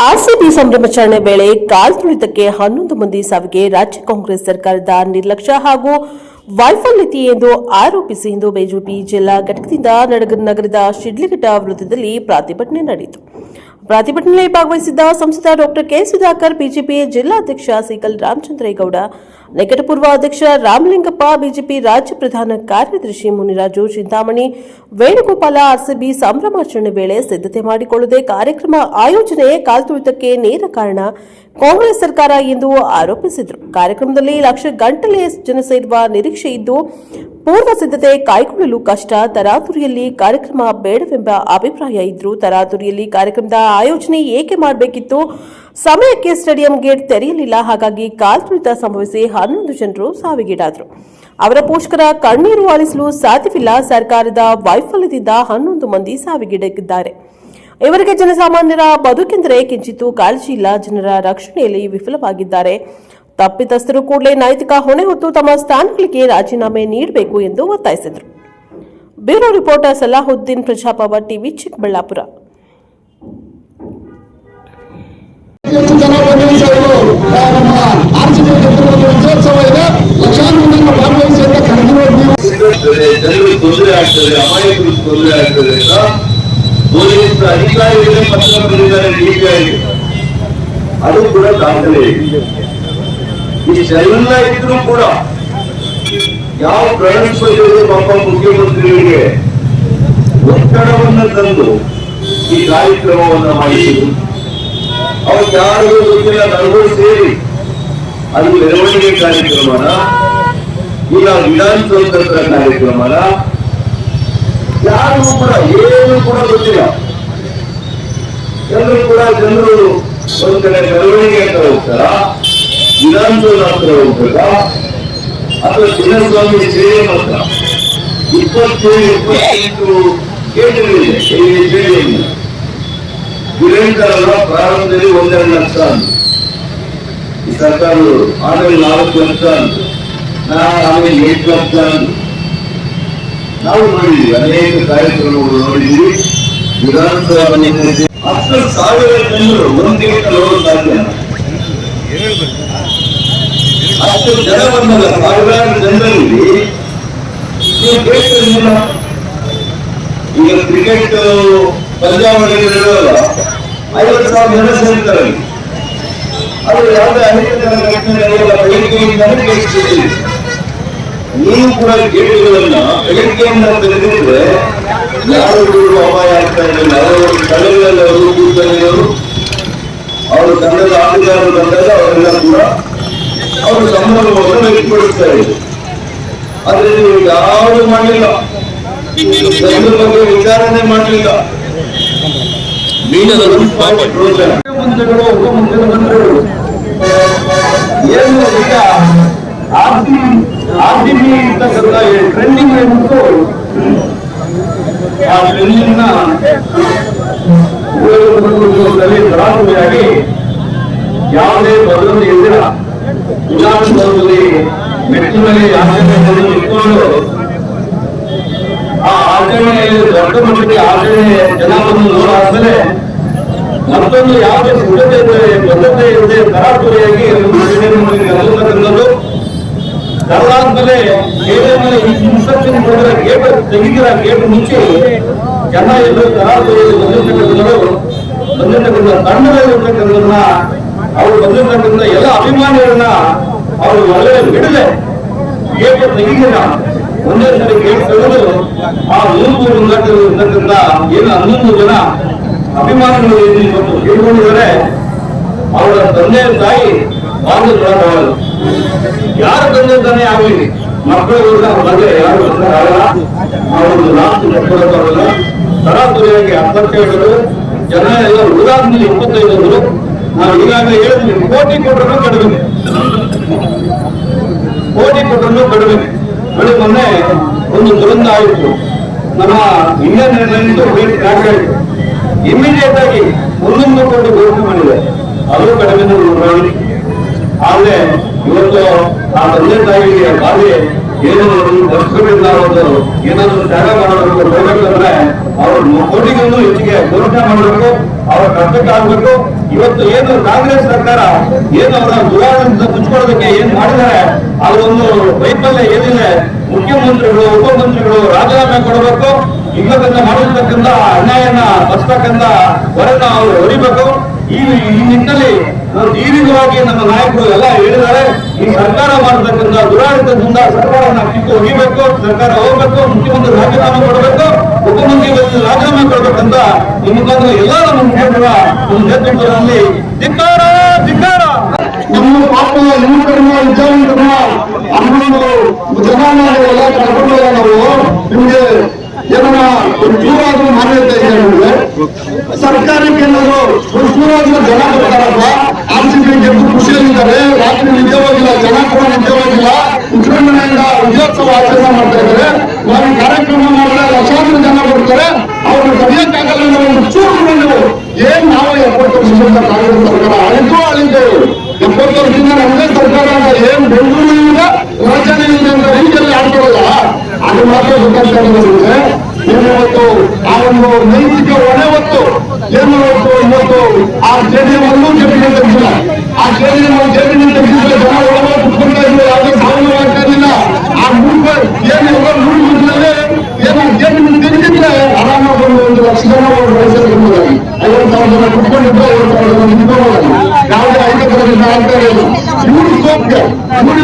RCB ಸಂಭ್ರಮಾಚರಣೆ ವೇಳೆ ಕಾಲ್ ತುಳಿತಕ್ಕೆ ಹನ್ನೊಂದು ಮಂದಿ ಸಾವಿಗೆ ರಾಜ್ಯ ಕಾಂಗ್ರೆಸ್ ಸರ್ಕಾರದ ನಿರ್ಲಕ್ಷ್ಯ ಹಾಗೂ ವೈಫಲ್ಯತೆ ಎಂದು ಆರೋಪಿಸಿ ಇಂದು ಬಿಜೆಪಿ ಜಿಲ್ಲಾ ಘಟಕದಿಂದ ನಡಗ- ನಗರದ ಶಿಡ್ಲಿಘಟ್ಟ ವೃತ್ತದಲ್ಲಿ ಪ್ರತಿಭಟನೆ ನಡೆಯಿತು. ಪ್ರತಿಭಟನೆಯಲ್ಲಿ ಭಾಗವಹಿಸಿದ್ದ ಸಂಸದ ಡಾಕ್ಟರ್ ಕೆ ಸುಧಾಕರ್ ಬಿಜೆಪಿ ಜಿಲ್ಲಾಧ್ಯಕ್ಷ ಸಿಕಲ್ ರಾಮಚಂದ್ರೇಗೌಡ ನಿಕಟಪೂರ್ವ ಅಧ್ಯಕ್ಷ ರಾಮಲಿಂಗಪ್ಪ, ಬಿಜೆಪಿ ರಾಜ್ಯ ಪ್ರಧಾನ ಕಾರ್ಯದರ್ಶಿ ಮುನಿರಾಜು ಚಿಂತಾಮಣಿ, ವೇಣುಗೋಪಾಲ, ಆರ್ಸಿಬಿ ಸಂಭ್ರಮಾಚರಣೆ ವೇಳೆ ಸಿದ್ಧತೆ ಮಾಡಿಕೊಳ್ಳದೆ ಕಾರ್ಯಕ್ರಮ ಆಯೋಜನೆ ಕಾಲ್ತುಳಿತಕ್ಕೆ ನೇರ ಕಾರಣ ಕಾಂಗ್ರೆಸ್ ಸರ್ಕಾರ ಎಂದು ಆರೋಪಿಸಿದರು. ಕಾರ್ಯಕ್ರಮದಲ್ಲಿ ಲಕ್ಷ ಗಂಟಲೆ ಜನ ಸೇರುವ ನಿರೀಕ್ಷೆ ಇದ್ದು, ಪೂರ್ವ ಸಿದ್ಧತೆ ಕಾಯ್ಕೊಳ್ಳಲು ಕಷ್ಟ, ತರಾತುರಿಯಲ್ಲಿ ಕಾರ್ಯಕ್ರಮ ಬೇಡವೆಂಬ ಅಭಿಪ್ರಾಯ ಇದ್ರು, ತರಾತುರಿಯಲ್ಲಿ ಕಾರ್ಯಕ್ರಮದ ಆಯೋಜನೆ ಏಕೆ ಮಾಡಬೇಕಿತ್ತು? ಸಮಯಕ್ಕೆ ಸ್ಟೇಡಿಯಂ ಗೇಟ್ ತೆರೆಯಲಿಲ್ಲ, ಹಾಗಾಗಿ ಕಾಲ್ತುಳಿತ ಸಂಭವಿಸಿ ಹನ್ನೊಂದು ಜನರು ಸಾವಿಗೀಡಾದರು. ಅವರ ಪೋಷಕರ ಕಣ್ಣೀರು ಆಲಿಸಲು ಸಾಧ್ಯವಿಲ್ಲ. ಸರ್ಕಾರದ ವೈಫಲ್ಯದಿಂದ ಹನ್ನೊಂದು ಮಂದಿ ಸಾವಿಗೀಡಾಗಿದ್ದಾರೆ. ಇವರಿಗೆ ಜನಸಾಮಾನ್ಯರ ಬದುಕೆಂದರೆ ಕಿಂಚಿತ್ತೂ ಕಾಳಜಿ ಇಲ್ಲ. ಜನರ ರಕ್ಷಣೆಯಲ್ಲಿ ವಿಫಲವಾಗಿದ್ದಾರೆ. ತಪ್ಪಿತಸ್ಥರು ಕೂಡಲೇ ನೈತಿಕ ಹೊಣೆ ಹೊತ್ತು ತಮ್ಮ ಸ್ಥಾನಗಳಿಗೆ ರಾಜೀನಾಮೆ ನೀಡಬೇಕು ಎಂದು ಒತ್ತಾಯಿಸಿದರು. ಬ್ಯೂರೋ ರಿಪೋರ್ಟರ್ ಸಲಾಹುದ್ದೀನ್ ಪ್ರಜಾಪವ ಟಿವಿ ಚಿಕ್ಕಬಳ್ಳಾಪುರ ಆರ್ಸಿಬಿ ವಿಜಯೋತ್ಸವ ಇದೆ ಲಕ್ಷಾಂತರ ಮಂದಿ ಭಾಗವಹಿಸಿ ಅಂತ ಕರೆದಿರೋದು ನೀವು ಸಿಗುತ್ತದೆ ಜನರಿಗೆ ತೊಂದರೆ ಆಗ್ತದೆ ಅಮಾಯಕರಿಗೆ ತೊಂದರೆ ಆಗ್ತದೆ ಅಂತ ಪೊಲೀಸ್ ಅಧಿಕಾರಿಗಳೇ ಪತ್ರ ಬರೆದಿದ್ದಾರೆ ಡಿಪಿಐಗೆ ಅದು ಕೂಡ ದಾಖಲೆ. ಇಷ್ಟೆಲ್ಲ ಇದ್ರೂ ಕೂಡ ಯಾವ ಪ್ರವೇಶಿಸಿದ್ರು ಪಾಪ ಮುಖ್ಯಮಂತ್ರಿಗಳಿಗೆ ಒತ್ತಡವನ್ನು ತಂದು ಈ ಕಾರ್ಯಕ್ರಮವನ್ನು ಮಾಡಿಸಿದ್ರು. ಅವ್ರು ಯಾರಿಗೂ ಗೊತ್ತಿಲ್ಲ, ನನಗೂ ಸೇರಿ ಅದು ಮೆರವಣಿಗೆ ಕಾರ್ಯಕ್ರಮನ ಈಗ ವಿಧಾನಸೌಧ ಕಾರ್ಯಕ್ರಮನ ಯಾರಿಗೂ ಕೂಡ ಏನು ಕೂಡ ಗೊತ್ತಿಲ್ಲ ಎಲ್ಲರೂ ಕೂಡ ಜನರು ಒಂದ್ ಕಡೆ ಮೆರವಣಿಗೆ ಅಂತ ಹೋಗ್ತಾರ ವಿಧಾನಸೌಧ ಹತ್ರ ಹೋಗ್ಬೇಕಾ ಅಥವಾ ಚಿನ್ನಸ್ವಾಮಿ ಸ್ಟೇಡಿಯಂ ಹತ್ರ ಇಪ್ಪತ್ತೇಳು ಇಪ್ಪತ್ತೆಂಟು ಗೇಟ್ಗಳಿದೆ ಈ ಸ್ಟೇಡಿಯಂ ವಿಲೇಕರಲ್ಲ ಪ್ರಾರಂಭದಲ್ಲಿ ಒಂದೆರಡು ಲಕ್ಷ ಅಂತ ಈ ಸರ್ಕಾರಗಳು ಆಮೇಲೆ ನಾಲ್ಕು ಲಕ್ಷ ಅಂತ ನಾ ಆಮೇಲೆ ಎಂಟು ಲಕ್ಷ ಅಂತ ನಾವು ನೋಡಿ ಅನೇಕ ಕಾರ್ಯಕ್ರಮಗಳು ನೋಡಿದ್ದೀವಿ. ವಿಧಾನಸಭಾ ಹತ್ತು ಸಾವಿರ ಜನರು ಒಂದಿಗೆ ನೋಡಲು ಸಾಧ್ಯ. ಹತ್ತು ಜನ ಬಂದಲ್ಲ ಸಾವಿರಾರು ಜನರಲ್ಲಿ ನೀವು ಕೇಳ್ತಿರ್ಲಿಲ್ಲ ಈಗ ಕ್ರಿಕೆಟ್ ಪಂದ್ಯಾವಳಿಗಳಿರಲ್ಲ ಐವತ್ತು ಸಾವಿರ ಜನ ಸೇರ್ತಾರೆ. ಅದು ಯಾವುದೇ ಅನೇಕ ಜನ ಘಟನೆ ನಡೆಯಲ್ಲ ಬೆಳಗ್ಗೆಯಿಂದಲೇ ಕೇಳಿಸ್ತಿದ್ದೀವಿ ನೀವು ಕೂಡ ಗೇಟುಗಳನ್ನ ಬೆಳಗ್ಗೆಯಿಂದ ತೆಗೆದಿದ್ರೆ ಯಾರು ಕೂಡ ಅಪಾಯ ಆಗ್ತಾ ಇರಲಿಲ್ಲ. ಅವರು ಸ್ಥಳಗಳಲ್ಲಿ ಅವರು ಕೂತಲ್ಲಿಯವರು ಅವರು ತಂಡದ ಆಟಗಾರರು ಬಂದಾಗ ಅವರೆಲ್ಲ ಕೂಡ ಅವರು ಸಂಭ್ರಮವನ್ನು ವ್ಯಕ್ತಪಡಿಸ್ತಾ ಇದ್ರು. ಆದ್ರೆ ನೀವು ಯಾರು ಮಾಡಲಿಲ್ಲ. ಇದ್ರ ಬಗ್ಗೆ ವಿಚಾರಣೆ ಮಾಡಲಿಲ್ಲ. ಮುಖ್ಯಮಂತ್ರಿಗಳು ಉಪಮುಖ್ಯಮಂತ್ರಿಗಳು ಏನು ಈಗ ಆರ್ಸಿ ಆರ್ಸಿಬಿ ಇರ್ತಕ್ಕಂಥ ಟ್ರೆಂಡಿಂಗ್ ಏನಿತ್ತು ಆ ಟ್ರೆಂಡಿಂಗ್ನ ತರಾತುರಿಯಾಗಿ ಯಾವುದೇ ಭದ್ರತೆ ಇದ್ದಿಲ್ಲ ವಿಧಾನಸೌಧದಲ್ಲಿ ಮೆಟ್ಟಿನಲ್ಲಿ ಆಚರಣೆ ಇಟ್ಕೊಂಡು ಆ ಆಚರಣೆಯಲ್ಲಿ ದೊಡ್ಡ ಮಟ್ಟಿಗೆ ಆಚರಣೆ ಜನವನ್ನು ನೋಡಾದ್ಮೇಲೆ ಮತ್ತೊಂದು ಯಾವುದೇ ಸಿದ್ಧತೆ ಬದ್ಧತೆ ತರಾತುರಿಯಾಗಿ ಕಲಿತಕ್ಕಂಥದ್ದು ಕಳೆದಾದ್ಮೇಲೆ ಮೇಲೆ ಇನ್ಸ್ಟ್ರಕ್ಷನ್ ಕೊಡಿದ್ರೆ ಗೇಟ್ ತೆಗಿದಿರ ಗೇಟ್ ಮುಚ್ಚಿ ಜನ ಎಂದು ತರಾತುರಿಯಲ್ಲಿ ಬಂದಿರ್ತಕ್ಕಂಥದ್ದು ಬಂದಿರ್ತಕ್ಕಂಥ ತಂಡದಲ್ಲಿರ್ತಕ್ಕಂಥದನ್ನ ಅವರು ಬಂದಿರ್ತಕ್ಕಂಥ ಎಲ್ಲ ಅಭಿಮಾನಿಗಳನ್ನ ಅವರು ಒಳ್ಳೆ ಬಿಡದೆ ಗೇಟ್ ತೆಗಿದಿರ ಒಂದೇ ಸರಿ ಗೇಟ್ ತೆಗೆದು ಆ ನೂರು ಮುಂಗಟ್ಟಲ್ಲಿ ಇರ್ತಕ್ಕಂಥ ಏನು ಹನ್ನೊಂದು ಜನ ಅಭಿಮಾನಿಗಳು ಇಲ್ಲಿ ಇವತ್ತು ತಿಳ್ಕೊಂಡಿದ್ದಾರೆ ಅವರ ತಂದೆ ತಾಯಿ ಬಾಂಧವ್ಯಗಳು ಯಾರ ತಂದೆ ತಾನೇ ಆಗಲಿ? ಮಕ್ಕಳು ಬಗ್ಗೆ ಯಾರು ಅವರು ಮಕ್ಕಳು ಬರಲ್ಲ ಸರಾಸರಿಯಾಗಿ ಅಪ್ಪತ್ತೇಳು ಜನ ಎಲ್ಲ ಉದಾಹರಣೆ ಇಪ್ಪತ್ತೈದು ನಾವು ಈಗಾಗಲೇ ಹೇಳಿದ್ವಿ ಕೋಟಿ ಕೊಟ್ಟರು ಕಡಿಮೆ ಕೋಟಿ ಕೊಟ್ಟರು ಕಡಿಮೆ ನೋಡಿ ಮೊನ್ನೆ ಒಂದು ದುರಂತ ಆಯಿತು. ನಮ್ಮ ಇಂಡಿಯನ್ ಏರ್ಲೈನ್ಸ್ ರೇಟ್ ಇಮಿಡಿಯೇಟ್ ಆಗಿ ಒಂದೊಂದು ಕೋಟಿ ಘೋಷಣೆ ಮಾಡಿದೆ. ಅದು ಕಡಿಮೆ ನೋಡಿ ಆದ್ರೆ ಇವತ್ತು ಆ ತಂದೆ ತಾಯಿಗೆ ಬಾಧೆ ಏನಾದ್ರು ದರ್ಶಕರಿಂದ ಒಂದು ಏನಾದ್ರು ತ್ಯಾಗ ಮಾಡಬೇಕು, ಹೋಗ್ಬೇಕಂದ್ರೆ ಅವರು ಕೋಟಿಗಿಂತ ಹೆಚ್ಚಿಗೆ ಘೋಷಣೆ ಮಾಡಬೇಕು, ಅವರ ಕರ್ತಕ್ಕಾಗಬೇಕು ಇವತ್ತು ಏನು ಕಾಂಗ್ರೆಸ್ ಸರ್ಕಾರ ಏನು ಅವರ ದುರಾಡಳಿತ ಮುಚ್ಕೊಳ್ಳೋದಕ್ಕೆ ಏನ್ ಮಾಡಿದ್ದಾರೆ ಅದೊಂದು ವೈಫಲ್ಯ ಏನಿದೆ, ಮುಖ್ಯಮಂತ್ರಿಗಳು, ಉಪಮಂತ್ರಿಗಳು ರಾಜೀನಾಮೆ ಕೊಡಬೇಕು. ಇಲ್ಲದನ್ನ ಮಾಡಿರ್ತಕ್ಕಂಥ ಅನ್ಯಾಯನ ಬಸ್ತಕ್ಕಂಥ ಹೊರನ ಅವರು ಹೊರಿಬೇಕು. ಈ ಈ ನಿಟ್ಟಿನಲ್ಲಿ ದೀರ್ಘವಾಗಿ ನಮ್ಮ ನಾಯಕರು ಎಲ್ಲ ಈ ಸರ್ಕಾರ ಮಾಡತಕ್ಕಂಥ ದುರಾಡಳಿತದಿಂದ ಸರ್ಕಾರನ ಕಿತ್ತು ಒಗಿಬೇಕು, ಸರ್ಕಾರ ಹೋಗ್ಬೇಕು, ಮುಖ್ಯಮಂತ್ರಿ ರಾಜೀನಾಮೆ ಕೊಡಬೇಕು, ಉಪಮುಖ್ಯಮಂತ್ರಿ ರಾಜೀನಾಮೆ ಕೊಡಬೇಕಂತ ಈ ಮುಖಾಂತರ ಎಲ್ಲ ನಮ್ಮ ಮುಖಂಡರ ಒಂದು ನೇತೃತ್ವದಲ್ಲಿ ಧಿಕ್ಕಾರ ಧಿಕ್ಕಾರ. ನಮ್ಮ ಪಾಪ ಯುವಕರನ್ನ ನಾವು ನಿಮ್ಗೆ ಏನನ್ನ ಮಾನ್ಯತೆ ಸರ್ಕಾರಕ್ಕೆ ಏನಾದ್ರು ಜನ ಬರ್ತಾರಪ್ಪ ಬಿ ಗೆದ್ದು ಖುಷಿಯಲ್ಲಿದ್ದಾರೆ ರಾತ್ರಿ ನಿಜವಾಗಿಲ್ಲ, ಜನ ಕೂಡ ನಿಜವಾಗಿಲ್ಲ. ವಿಜೃಂಭಣೆಯಿಂದ ವಿಜಯೋತ್ಸವ ಆಚರಣೆ ಮಾಡ್ತಾ ಇದ್ದಾರೆ. ನಾವು ಈ ಕಾರ್ಯಕ್ರಮ ಮಾಡಿದ್ರೆ ಲಕ್ಷಾಂತರ ಜನ ಬರ್ತಾರೆ. ಅವ್ರನ್ನ ತಡೆಯಕ್ಕಾಗಲ್ಲ ಅನ್ನೋ ಒಂದು ಚೂರು ನೀವು ಏನ್ ನಾವು ಎಪ್ಪತ್ತು ವರ್ಷದಿಂದ ಕಾಂಗ್ರೆಸ್ ಸರ್ಕಾರ ಅಳಿತು ಆಳಿದ್ದೇವೆ ಎಪ್ಪತ್ತು ವರ್ಷದಿಂದ ನಮ್ಮದೇ ಸರ್ಕಾರ ಅಂತ ಏನ್ ಬೆಂಗಳೂರಿನಿಂದ ರಾಜಧಾನಿಯಿಂದ ಅಂತ ರೀತಿಯಲ್ಲಿ ಆಡ್ತಾರಲ್ಲ ಅದು ಮಾತ್ರ ಗೊತ್ತಾಗ್ತಾ ಇವತ್ತು ಆ ಒಂದು ನೈತಿಕ ಹೊಣೆ ಹೊತ್ತು ಏನು ಇವತ್ತು ಇವತ್ತು ಆ ಜೆಡಿಎಂ ಅಲ್ಲೂ ಜೆಡಿಎಂ ತೆಗೆದಿಲ್ಲ ಆ ಜೆಡಿಎಂ ಜೆಡಿಎಂ ತೆಗೆದಿದ್ರೆ ಜನ ಒಳಗೆ ಕುತ್ಕೊಳ್ತಾ ಇದ್ರು ಯಾವುದೇ ಸಾವಯವ ಆಗ್ತಾ ಇರಲಿಲ್ಲ ಆ ಮೂರು ಏನು ಎಲ್ಲ ಮೂರು ಗುಂಪಿನಲ್ಲಿ ಏನು ಜೆಡಿಎಂ ತೆಗೆದಿದ್ರೆ ಆರಾಮಾಗಿ ಒಂದು ಒಂದು ಲಕ್ಷ ಜನ ಒಂದು ವಯಸ್ಸಲ್ಲಿ ಐವತ್ತು ಸಾವಿರ ಜನ ಕುತ್ಕೊಂಡಿದ್ರೆ ಐವತ್ತು ಸಾವಿರ ಜನ ನಿಂತ್ಕೊಳ್ಳೋದು ಯಾವುದೇ ಐದರಿಂದ ಆಗ್ತಾ ಇರಲಿಲ್ಲ ಇವರು ಸೋಪ್ಗೆ ಇವರು